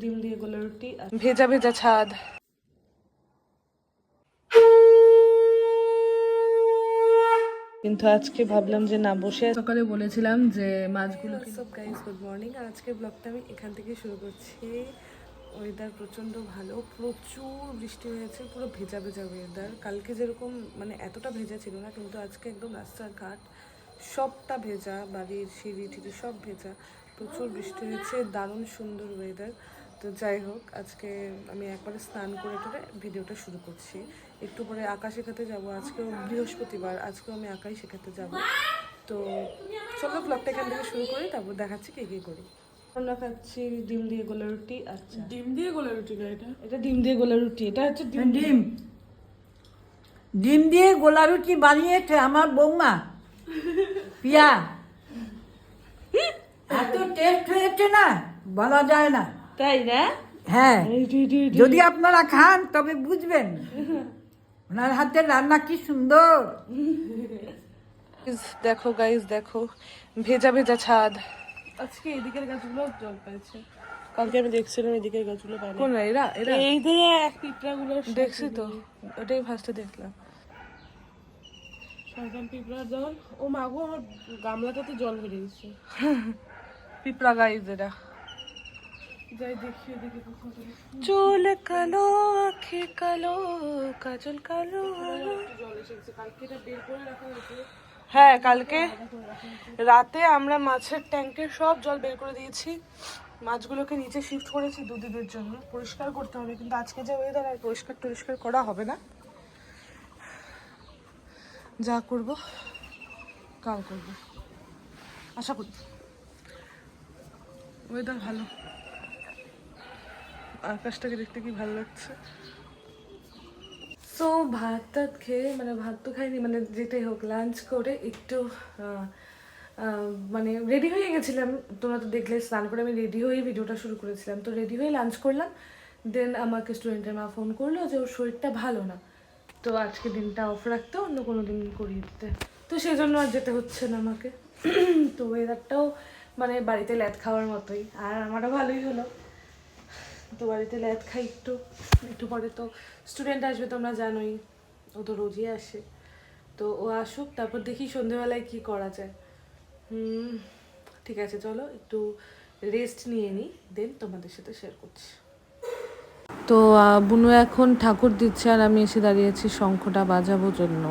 ডিম দিয়ে গোলা রুটি ভেজা ভেজা ছাদ। কিন্তু আজকে ভাবলাম যে না বসে সকালে বলেছিলাম যে মাছগুলো সব গাইস গুড মর্নিং আর আজকে ব্লগটা আমি এখান থেকে শুরু করছি। ওয়েদার প্রচণ্ড ভালো প্রচুর বৃষ্টি হয়েছে পুরো ভেজা ভেজা ওয়েদার কালকে যেরকম মানে এতটা ভেজা ছিল না কিন্তু আজকে একদম রাস্তাঘাট সবটা ভেজা বাড়ির সিঁড়ি টিড়ি সব ভেজা। প্রচুর বৃষ্টি হয়েছে দারুণ সুন্দর ওয়েদার তো যাই হোক আজকে আমি একবারে স্নান করে টরে ভিডিওটা শুরু করছি। একটু পরে আঁকা শেখাতে যাব আজকেও বৃহস্পতিবার আজকেও আমি আঁকাই শেখাতে যাব। তো চলো ব্লগটা এখান থেকে শুরু করি তারপর দেখাচ্ছি কী কী করি। আমরা খাচ্ছি ডিম দিয়ে গোলা রুটি আচ্ছা। ডিম দিয়ে গোলা রুটি না এটা? এটা ডিম দিয়ে গোলা রুটি এটা হচ্ছে ডিম ডিম। ডিম দিয়ে গোলা রুটি বানিয়েছে আমার বৌমা। পিয়া। এত টেস্ট হয়েছে না বলা যায় না। তাই না? হ্যাঁ। যদি আপনারা খান তবে বুঝবেন। ওনার হাতের রান্না কি সুন্দর। দেখো গাইস দেখো। ভেজা ভেজা ছাদ। আজকে এদিকের গাছগুলো জল পাইছে। কালকে আমি দেখছিলাম এদিকের গাছগুলো পাইনি। কোন এরা এরা। এই দিকে পিঁপড়াগুলো দেখছি তো। ওটাই ফার্স্টে দেখলাম। শয়তান পিঁপড়ার জল। ও মাগো আমার গামলাটাতে জল বেরিয়ে গেছে। পিঁপড়া গাইজ এরা যাই দেখি ওদিকে কোথাও করে। চুল কালো, আখি কালো, কাজল কালো। হ্যাঁ কালকে রাতে আমরা মাছের ট্যাঙ্কের সব জল বের করে দিয়েছি। মাছগুলোকে নিচে শিফট করেছি দুদিনের জন্য। পরিষ্কার করতে হবে, কিন্তু আজকে যে ওয়েদার আর পরিষ্কার টরিষ্কার করা হবে না। যা করব, কাল করব। আশা করি। ওয়েদার ভালো। আকাশটাকে দেখতে কি ভালো লাগছে? সো ভাত টাত খেয়ে মানে ভাত তো খাইনি মানে যেটাই হোক লাঞ্চ করে একটু মানে রেডি হয়ে গেছিলাম। তোমরা তো দেখলে, স্নান করে আমি রেডি হয়ে ভিডিওটা শুরু করেছিলাম। তো রেডি হয়ে লাঞ্চ করলাম। দেন আমাকে স্টুডেন্টের মা ফোন করল যে, ওর শরীরটা ভালো না। তো আজকে দিনটা অফ রাখতে, অন্য কোনো দিন করিয়ে দিতে। তো সেই জন্য আর যেতে হচ্ছে না আমাকে। তো ওয়েদারটাও মানে বাড়িতে ল্যাদ খাওয়ার মতোই। আর আমারও ভালোই হলো। তো বাড়িতে ল্যাদ খাই একটু একটু পরে তো স্টুডেন্ট আসবে তোমরা জানোই, ও তো রোজই আসে। তো ও আসুক, তারপর দেখি সন্ধেবেলায় কি করা যায়। হুম, ঠিক আছে, চলো একটু রেস্ট নিয়ে নিই দেন তোমাদের সাথে শেয়ার করছি। তো বুনু এখন ঠাকুর দিচ্ছে আর আমি এসে দাঁড়িয়েছি শঙ্খটা বাজাবো জন্য।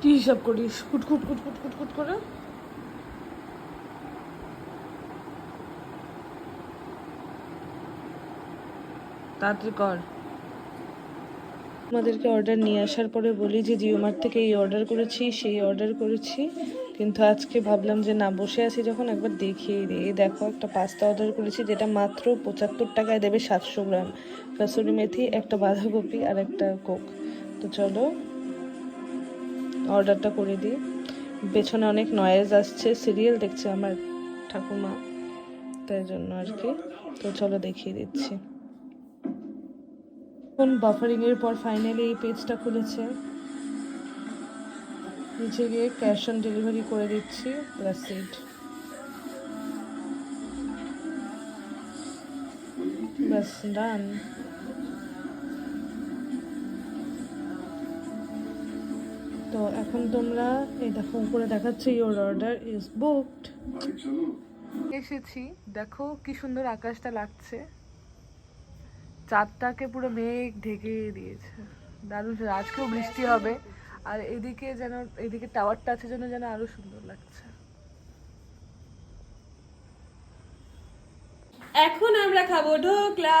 কি হিসাব করিস? কুটকুট কুটকুট কুটকুট কুট কুট কুট করে? তাড়াতাড়ি কর। আমাদেরকে অর্ডার নিয়ে আসার পরে বলি যে জিও মার্ট থেকে এই অর্ডার করেছি, সেই অর্ডার করেছি। কিন্তু আজকে ভাবলাম যে না, বসে আছি যখন একবার দেখিয়ে দিই। এই দেখো, একটা পাস্তা অর্ডার করেছি যেটা মাত্র পঁচাত্তর টাকায় দেবে সাতশো গ্রাম। কাসুরি মেথি, একটা বাঁধাকপি আর একটা কোক। তো চলো অর্ডারটা করে দিই। পেছনে অনেক নয়েজ আসছে সিরিয়াল দেখছে আমার ঠাকুমা। তাই জন্য আর কি। তো চলো দেখিয়ে দিচ্ছি। এখন বাফারিং এর পর ফাইনালি এই পেজটা খুলেছে। নিচে গিয়ে ক্যাশ অন ডেলিভারি করে দিচ্ছি প্লাস সিট ব্যাস ডান তো এখন তোমরা এই দেখো উপরে দেখাচ্ছে ইওর অর্ডার ইজ বুকড এসেছি দেখো কি সুন্দর আকাশটা লাগছে। চাঁদটাকে পুরো মেঘ ঢেকে দিয়েছে। দারুণ। আজকেও বৃষ্টি হবে। আর এদিকে যেন এদিকে টাওয়ারটা আছে যেন যেন আরও সুন্দর লাগছে। এখন আমরা খাব ঢোকলা।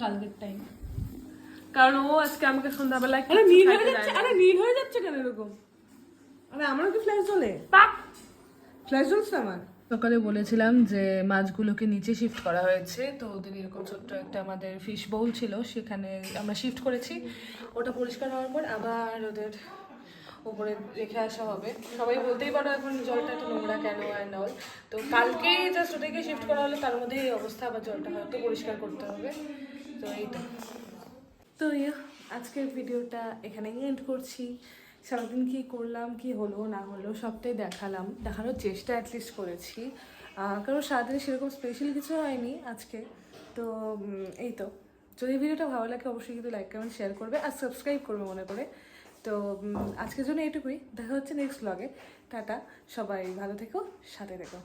কালকের টাইম কারণ ও আজকে আমাকে সন্ধ্যাবেলায় আরে নীল হয়ে যাচ্ছে। আরে নীল হয়ে যাচ্ছে কেন এরকম? আরে আমারও কি ফ্ল্যাশ জ্বলে? পাক ফ্ল্যাশ জ্বলছে আমার? সকালে বলেছিলাম যে মাছগুলোকে নিচে শিফট করা হয়েছে। তো ওদের এরকম ছোট্ট একটা আমাদের ফিশ বোল ছিল, সেখানে আমরা শিফট করেছি। ওটা পরিষ্কার হওয়ার পর আবার ওদের উপরে রেখে আসা হবে। সবাই বলতেই পারো এখন জলটা এত নোংরা কেন অ্যান্ড অল তো কালকে জাস্ট ওটাকে শিফট করা হলো, তার মধ্যে এই অবস্থা, আবার জলটা হয়তো পরিষ্কার করতে হবে। তো এই তো তো আজকের ভিডিওটা এখানেই এন্ড করছি। সারাদিন কি করলাম, কি হলো, না হলো, সবটাই দেখালাম, দেখানোর চেষ্টা অ্যাটলিস্ট করেছি। কারণ সারাদিন সেরকম স্পেশাল কিছু হয়নি আজকে। তো এই তো। যদি ভিডিওটা ভালো লাগে, অবশ্যই কিন্তু লাইক কমেন্ট শেয়ার করবে আর সাবস্ক্রাইব করবে মনে করে। তো আজকের জন্য এইটুকুই। দেখা হচ্ছে নেক্সট ব্লগে টাটা। সবাই ভালো থেকো, সাথে থেকো।